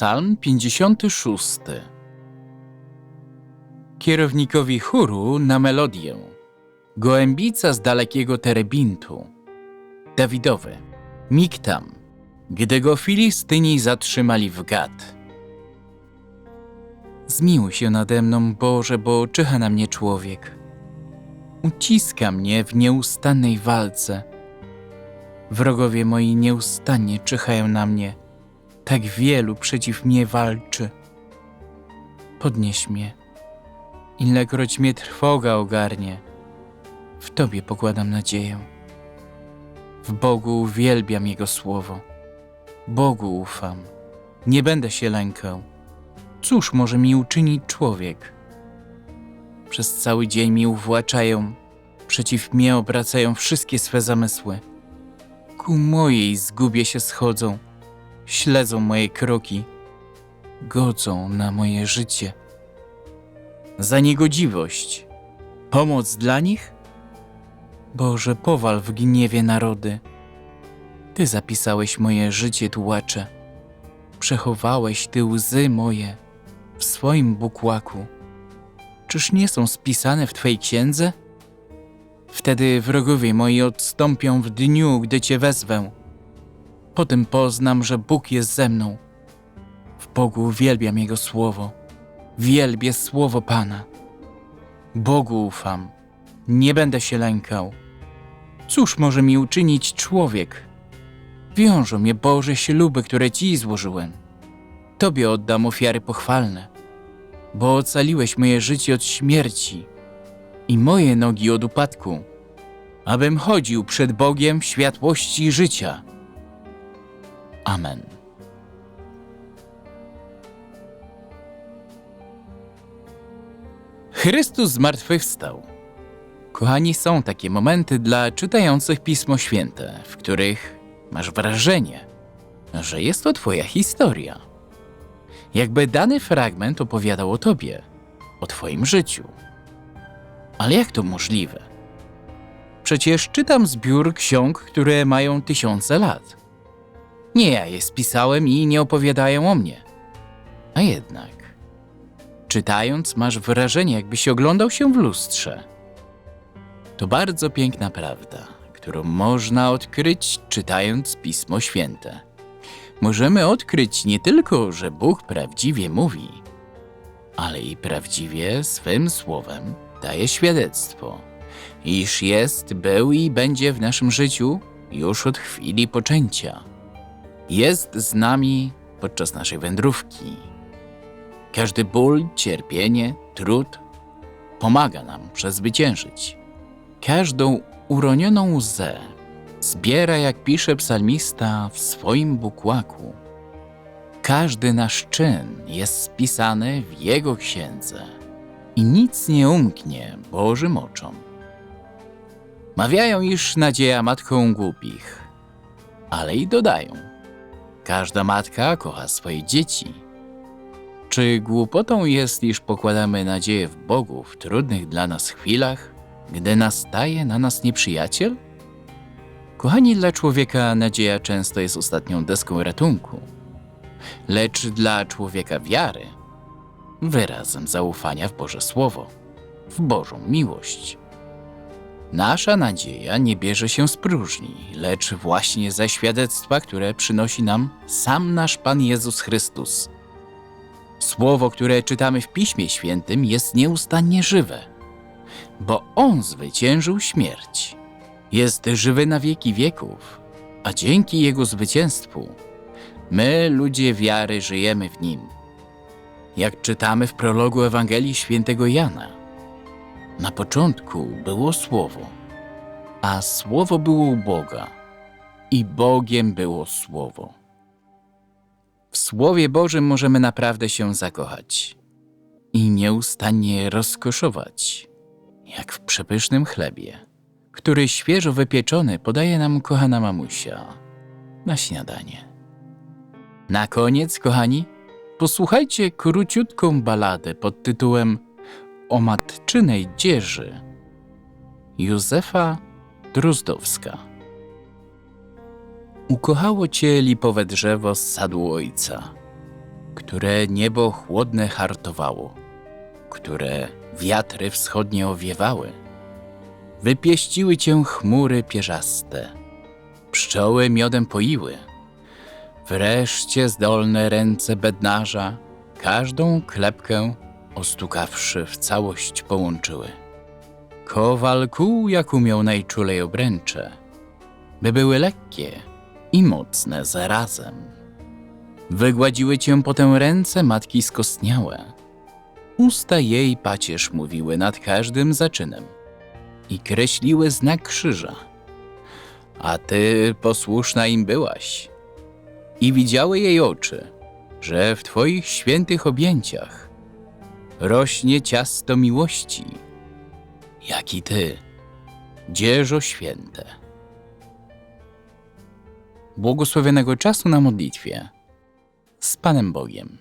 Psalm 56. Kierownikowi chóru na melodię. Gołębica z dalekiego terebintu. Dawidowy. Miktam. Gdy go Filistyni zatrzymali w Gad. Zmiłuj się nade mną, Boże, bo czyha na mnie człowiek. Uciska mnie w nieustannej walce. Wrogowie moi nieustannie czyhają na mnie. Tak wielu przeciw mnie walczy. Podnieś mnie, ilekroć mnie trwoga ogarnie. W Tobie pokładam nadzieję. W Bogu uwielbiam Jego słowo. Bogu ufam. Nie będę się lękał. Cóż może mi uczynić człowiek? Przez cały dzień mi uwłaczają, przeciw mnie obracają wszystkie swe zamysły. Ku mojej zgubie się schodzą, śledzą moje kroki, godzą na moje życie. Za niegodziwość, pomoc dla nich? Boże, powal w gniewie narody. Ty zapisałeś moje życie tułacze, przechowałeś Ty łzy moje w swoim bukłaku. Czyż nie są spisane w Twej księdze? Wtedy wrogowie moi odstąpią w dniu, gdy Cię wezwę. Potem poznam, że Bóg jest ze mną. W Bogu uwielbiam Jego słowo. Wielbię słowo Pana. Bogu ufam. Nie będę się lękał. Cóż może mi uczynić człowiek? Wiążą mnie Boże śluby, które Ci złożyłem. Tobie oddam ofiary pochwalne, bo ocaliłeś moje życie od śmierci i moje nogi od upadku, abym chodził przed Bogiem w światłości życia. Amen. Chrystus zmartwychwstał. Kochani, są takie momenty dla czytających Pismo Święte, w których masz wrażenie, że jest to Twoja historia. Jakby dany fragment opowiadał o Tobie, o Twoim życiu. Ale jak to możliwe? Przecież czytam zbiór ksiąg, które mają tysiące lat. Nie ja je spisałem i nie opowiadają o mnie. A jednak, czytając, masz wrażenie, jakbyś oglądał się w lustrze. To bardzo piękna prawda, którą można odkryć czytając Pismo Święte. Możemy odkryć nie tylko, że Bóg prawdziwie mówi, ale i prawdziwie swym słowem daje świadectwo, iż jest, był i będzie w naszym życiu już od chwili poczęcia. Jest z nami podczas naszej wędrówki. Każdy ból, cierpienie, trud pomaga nam przezwyciężyć. Każdą uronioną łzę zbiera, jak pisze psalmista, w swoim bukłaku. Każdy nasz czyn jest spisany w jego księdze i nic nie umknie Bożym oczom. Mawiają, iż nadzieja matką głupich, ale i dodają: Każda matka kocha swoje dzieci. Czy głupotą jest, iż pokładamy nadzieję w Bogu w trudnych dla nas chwilach, gdy nastaje na nas nieprzyjaciel? Kochani, dla człowieka nadzieja często jest ostatnią deską ratunku, lecz dla człowieka wiary wyrazem zaufania w Boże Słowo, w Bożą miłość. Nasza nadzieja nie bierze się z próżni, lecz właśnie ze świadectwa, które przynosi nam sam nasz Pan Jezus Chrystus. Słowo, które czytamy w Piśmie Świętym, jest nieustannie żywe, bo On zwyciężył śmierć. Jest żywy na wieki wieków, a dzięki Jego zwycięstwu my, ludzie wiary, żyjemy w Nim. Jak czytamy w prologu Ewangelii Świętego Jana, na początku było Słowo, a Słowo było u Boga i Bogiem było Słowo. W Słowie Bożym możemy naprawdę się zakochać i nieustannie rozkoszować, jak w przepysznym chlebie, który świeżo wypieczony podaje nam kochana mamusia na śniadanie. Na koniec, kochani, posłuchajcie króciutką baladę pod tytułem O matczynej dzieży Józefa Drozdowska. Ukochało cię lipowe drzewo z sadu ojca, które niebo chłodne hartowało, które wiatry wschodnie owiewały. Wypieściły cię chmury pierzaste, pszczoły miodem poiły. Wreszcie zdolne ręce bednarza każdą klepkę ostukawszy w całość połączyły. Kowal kuł jak umiał najczulej obręcze, by były lekkie i mocne zarazem. Wygładziły cię potem ręce matki skostniałe. Usta jej pacierz mówiły nad każdym zaczynem i kreśliły znak krzyża. A ty posłuszna im byłaś. I widziały jej oczy, że w twoich świętych objęciach rośnie ciasto miłości, jak i ty, dzieżo święte. Błogosławionego czasu na modlitwie z Panem Bogiem.